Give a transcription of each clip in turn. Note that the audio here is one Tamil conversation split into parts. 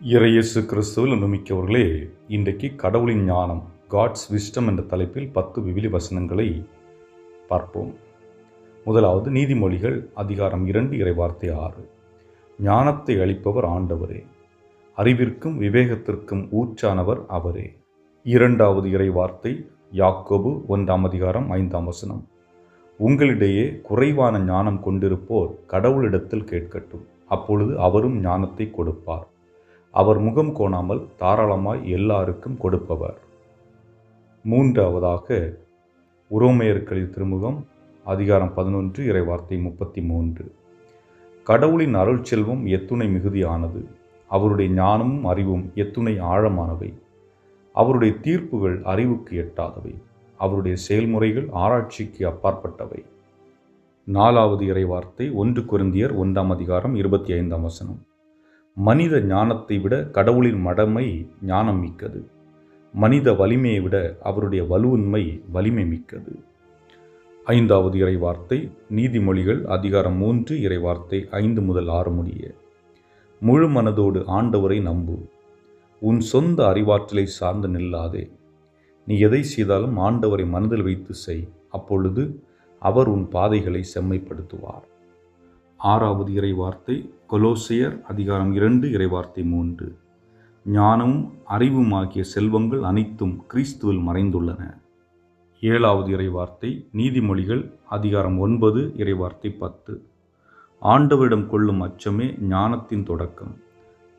இறையேசு கிறிஸ்துவில் நம்பிக்கவர்களே இன்றைக்கு கடவுளின் ஞானம் காட்ஸ் விஸ்டம் என்ற தலைப்பில் பத்து விவிலி வசனங்களை பார்ப்போம். முதலாவது நீதிமொழிகள் அதிகாரம் இரண்டு இறைவார்த்தை ஆறு. ஞானத்தை அளிப்பவர் ஆண்டவரே அறிவிற்கும் விவேகத்திற்கும் ஊற்றானவர் அவரே. இரண்டாவது இறைவார்த்தை யாக்கோபு ஒன்றாம் அதிகாரம் ஐந்தாம் வசனம். உங்களிடையே குறைவான ஞானம் கொண்டிருப்போர் கடவுளிடத்தில் கேட்கட்டும் அப்பொழுது அவரும் ஞானத்தை கொடுப்பார். அவர் முகம் கோணாமல் தாராளமாய் எல்லாருக்கும் கொடுப்பவர். மூன்றாவதாக உரோமையர்களின் திருமுகம் அதிகாரம் பதினொன்று இறைவார்த்தை முப்பத்தி மூன்று கடவுளின் அருள் செல்வம் எத்துணை மிகுதியானது. அவருடைய ஞானமும் அறிவும் எத்துணை ஆழமானவை. அவருடைய தீர்ப்புகள் அறிவுக்கு எட்டாதவை. அவருடைய செயல்முறைகள் ஆராய்ச்சிக்கு அப்பாற்பட்டவை. நாலாவது இறைவார்த்தை ஒன்று குருந்தியர் ஒன்றாம் அதிகாரம் இருபத்தி ஐந்தாம் வசனம். மனித ஞானத்தை விட கடவுளின் மடமை ஞானம் மிக்கது. மனித வலிமையை விட அவருடைய வலுவின்மை வலிமை மிக்கது. ஐந்தாவது இறைவார்த்தை நீதிமொழிகள் அதிகாரம் மூன்று இறைவார்த்தை ஐந்து முதல் ஆறு முடிய. முழு மனதோடு ஆண்டவரை நம்பு. உன் சொந்த அறிவாற்றலை சார்ந்து நில்லாதே. நீ எதை செய்தாலும் ஆண்டவரை மனதில் வைத்து செய். அப்பொழுது அவர் உன் பாதைகளை செம்மைப்படுத்துவார். ஆறாவது இறைவார்த்தை கொலோசியர் அதிகாரம் இரண்டு இறைவார்த்தை மூன்று. ஞானமும் அறிவும் ஆகிய செல்வங்கள் அனைத்தும் கிறிஸ்துவில் மறைந்துள்ளன. ஏழாவது இறைவார்த்தை நீதிமொழிகள் அதிகாரம் ஒன்பது இறைவார்த்தை பத்து. ஆண்டவரிடம் கொள்ளும் அச்சமே ஞானத்தின் தொடக்கம்.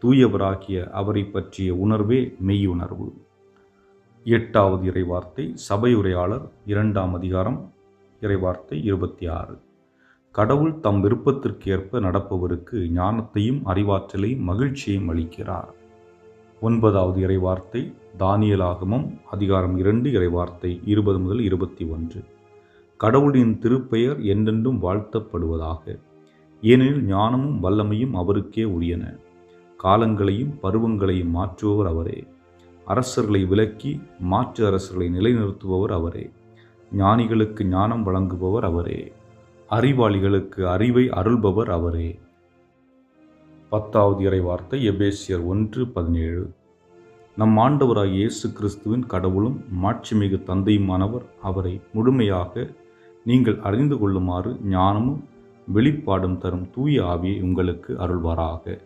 தூயவராகிய அவரை பற்றிய உணர்வே மெய்யுணர்வு. எட்டாவது இறைவார்த்தை சபையுரையாளர் இரண்டாம் அதிகாரம் இறைவார்த்தை இருபத்தி ஆறு. கடவுள் தம் விருப்பத்திற்கேற்ப நடப்பவருக்கு ஞானத்தையும் அறிவாற்றலையும் மகிழ்ச்சியையும் அளிக்கிறார். ஒன்பதாவது இறைவார்த்தை தானியலாகமம் அதிகாரம் இரண்டு இறைவார்த்தை இருபது முதல் இருபத்தி ஒன்று. கடவுளின் திருப்பெயர் என்றென்றும் வாழ்த்தப்படுவதாக. ஏனெனில் ஞானமும் வல்லமையும் அவருக்கே உரியன. காலங்களையும் பருவங்களையும் மாற்றுபவர் அவரே. அரசர்களை விலக்கி மாற்று அரசர்களை நிலைநிறுத்துபவர் அவரே. ஞானிகளுக்கு ஞானம் வழங்குபவர் அவரே. அறிவாளிகளுக்கு அறிவை அருள்பவர் அவரே. பத்தாவது இறைவார்த்தை எபேசியர் ஒன்று பதினேழு. நம் ஆண்டவராக இயேசு கிறிஸ்துவின் கடவுளும் மாட்சிமிகு தந்தையுமானவர் அவரை முழுமையாக நீங்கள் அறிந்து கொள்ளுமாறு ஞானமும் வெளிப்பாடும் தரும் தூய ஆவியை உங்களுக்கு அருள்வாராக.